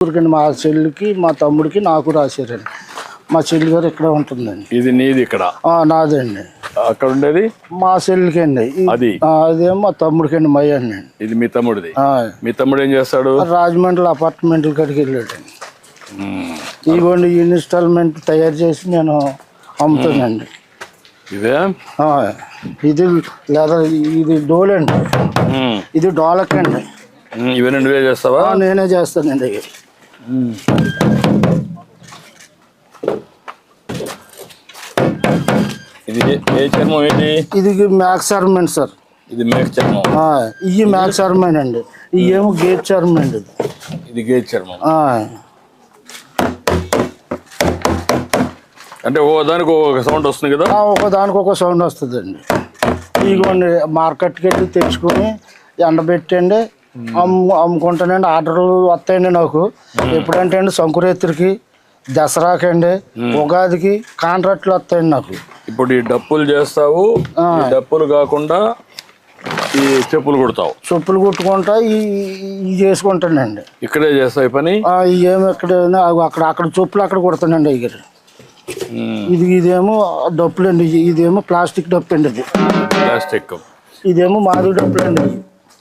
ఊరికండి మా చెల్లికి మా తమ్ముడికి నాకు రాశారండి. మా చెల్లి గారు ఇక్కడ ఉంటుందండి. ఇది నీది ఇక్కడ? ఆ, నాదండి అక్కడ ఉండేది మా చెల్లికి అండి అది? అదేమో మా తమ్ముడికి అండి మయ్య అండి ఇది మీ తమ్ముడిది? ఆ, మీ తమ్ముడు ఏం చేస్తాడు? రాజమండ్రి అపార్ట్మెంట్ల కాడికి వెళ్ళాడండి. మ్మ్. ఇదిగోండి ఈ ఇన్స్టాల్మెంట్ తయారు చేసి నేను అమ్ముతానండి. ఇదే? ఆ, ఇది లేదా ఇది డోల్ అండి మ్మ్. ఇది డోలక్ అండి మ్మ్. ఇవన్నీ నువ్వే చేస్తావా? నేనే చేస్తానండి. ఇది ఏ- చర్మం ఏంటి? ఇది మ్యాక్స్ అర్మెంట్ సార్. ఇది మేక చర్మం. ఆ, ఇవి మ్యాక్స్ అర్మెంట్ అండి. ఇవి ఏమో గేట్ చర్మం అండి ఇది. ఇది గేజ్ చర్మం. అంటే ఓ దానికి ఒక సౌండ్ వస్తుంది కదా? ఒక దానికి ఒక సౌండ్ వస్తుందండి. ఇదిగోండి మార్కెట్కి వెళ్ళి తెచ్చుకొని ఎండబెట్టండి. అమ్ము అమ్ముకుంటానండి. ఆర్డర్లు వస్తాయండి నాకు. ఎప్పుడంటే అండి సంకురేత్రికి దసరాకండి ఉగాదికి కాంట్రాక్ట్లు వస్తాయండి నాకు. ఇప్పుడు ఈ డప్పులు చేస్తావు ఈ డప్పులు కాకుండా ఈ చెప్పులు కుడతావు. చెప్పులు కుట్టుకుంటా ఈ చేసుకుంటానండి. ఇక్కడే చేస్తావు ఈ పని? ఏమో ఎక్కడ అక్కడ అక్కడ చెప్పులు అక్కడ కుడతానండి ఇక మ్మ్. ఇది ఇదేమో డప్పులు అండి ఇదేమో ప్లాస్టిక్ డప్పు అండి ఇది. ప్లాస్టిక్. ఇదేమో మాది డప్పులు అండి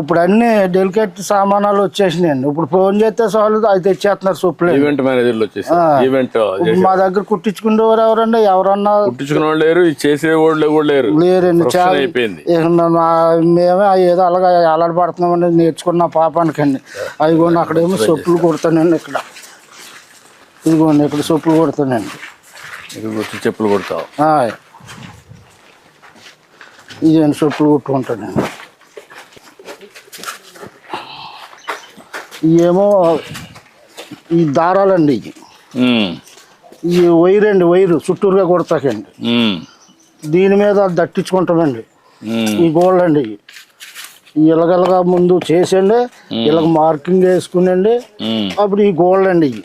ఇప్పుడు అన్ని డెలికేట్ సామానాలు వచ్చేసినాయండి ఇప్పుడు ఫోన్ చేస్తే చాలు అది తెచ్చేస్తున్నారు సొప్పులు ఈవెంట్ మేనేజర్లు వచ్చేసి ఈవెంట్ మా దగ్గర కుట్టించుకునేవారు ఎవరండి? ఎవరన్నా కుట్టించుకునే వాళ్ళు లేరు చేసే వాళ్ళు కూడా లేరు. లేరండి. చాలా అయిపోయింది. మేమే ఏదో అలాగా అలవాటుపడుతున్నామండి నేర్చుకున్న పాపానికండి. అదిగోండి అక్కడేమో సొప్పులు కుడతానండి ఇక్కడ. ఇదిగోండి ఇక్కడ సొప్పులు కుడతానండి గుర్తు చెప్పులు కొడతావు. ఇదేంటి సొప్పులు కుట్టుకుంటానండి. ఇవేమో ఈ దారాలండి ఇవి. ఈ వైర్ అండి వైరు చుట్టూరుగా కొడతాకండి. దీని మీద దట్టించుకుంటామండి. ఈ గోల్డ్ అండి ఇలగలగా ముందు చేసండి ఇలాగ మార్కింగ్ వేసుకునండి. అప్పుడు ఈ గోల్డ్ అండి ఇవి.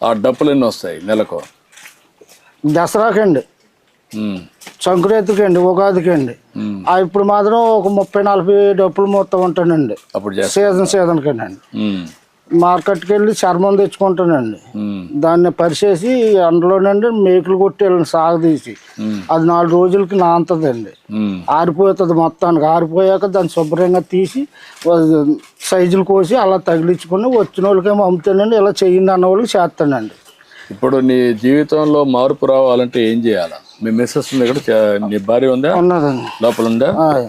ఆ డప్పులు ఎన్ని వస్తాయి నెలకు? దసరాకండి. సంక్రాంతికి అండి ఉగాదికి అండి ఇప్పుడు మాత్రం ఒక ముప్పై నలభై డబ్బులు మొత్తం ఉంటానండి అప్పుడు సీజన్ సీజన్కి అండి మ్మ్. మార్కెట్కి వెళ్ళి చర్మం తెచ్చుకుంటానండి. దాన్ని పరిచేసి అందులోనండి మేకులు కొట్టేళ్ళని సాగదీసి మ్మ్. అది నాలుగు రోజులకి నాంతదండి. ఆరిపోతుంది మొత్తానికి. ఆరిపోయాక దాన్ని శుభ్రంగా తీసి సైజులు కోసి అలా తగిలించుకొని వచ్చిన వాళ్ళకేమో అమ్ముతానండి. ఇలా చెయ్యండి అన్న వాళ్ళకి చేస్తానండి. ఇప్పుడు నీ జీవితంలో మార్పు రావాలంటే ఏం చేయాలా? మీ మిస్సెస్ ఉంది ఇక్కడ నీ భార్య ఉందా? ఉన్నదండి. లోపల ఉందా ఆయ్.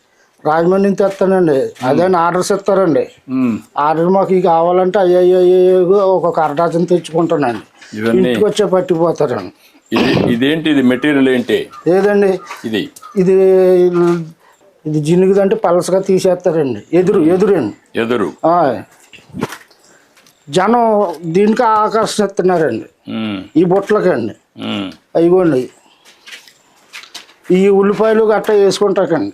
రాజమండ్రి నుంచి తెస్తానండి. అదే ఆర్డర్స్ ఇస్తారండి. ఆర్డర్ మాకు ఇవి కావాలంటే అయ్యో ఒక కరటాచం తెచ్చుకుంటానండి. ఇంటికి వచ్చే పట్టిపోతారండి ఇది ఇదేంటి? ఇది మెటీరియల్ ఏంటి? లేదండి ఇది. ఇది ఇది జినుగుదంటే పలసగా తీసేస్తారండి. ఎదురు ఎదురండి. ఎదురు. జనం దీనికి ఆకర్షిస్తున్నారండి. ఈ బుట్టలకండి. అయిగోండి ఈ ఉల్లిపాయలు గట్ట వేసుకుంటాకండి.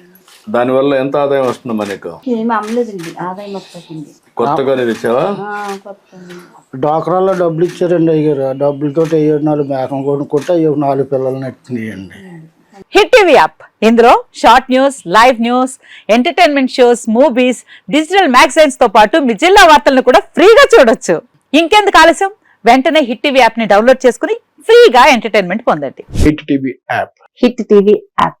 దానివల్ల ఎంత ఆదాయం వస్తుందమ్మా నీకు? ఏమి అమ్మలేదండి ఆదాయం వస్తుందండి. కొత్తగా ఇచ్చావా? డాక్రాల్లో డబ్బులు ఇచ్చారండి అయ్యారు ఆ డబ్బులతో అయ్యో నాలుగు మేకం కొనుక్కుంటే అయ్యో నాలుగు పిల్లల్ని ఎట్టినాయండి హిట్ టీవీ యాప్. ఇందులో short news live news entertainment shows movies digital మ్యాగజైన్స్తో పాటు మీ జిల్లా వార్తలను కూడా ఫ్రీగా చూడొచ్చు. ఇంకెందుకు ఆలస్యం? వెంటనే హిట్ టీవీ యాప్ని డౌన్లోడ్ చేసుకుని ఫ్రీగా ఎంటర్టైన్మెంట్ పొందండి. Hit TV app. Hit TV app.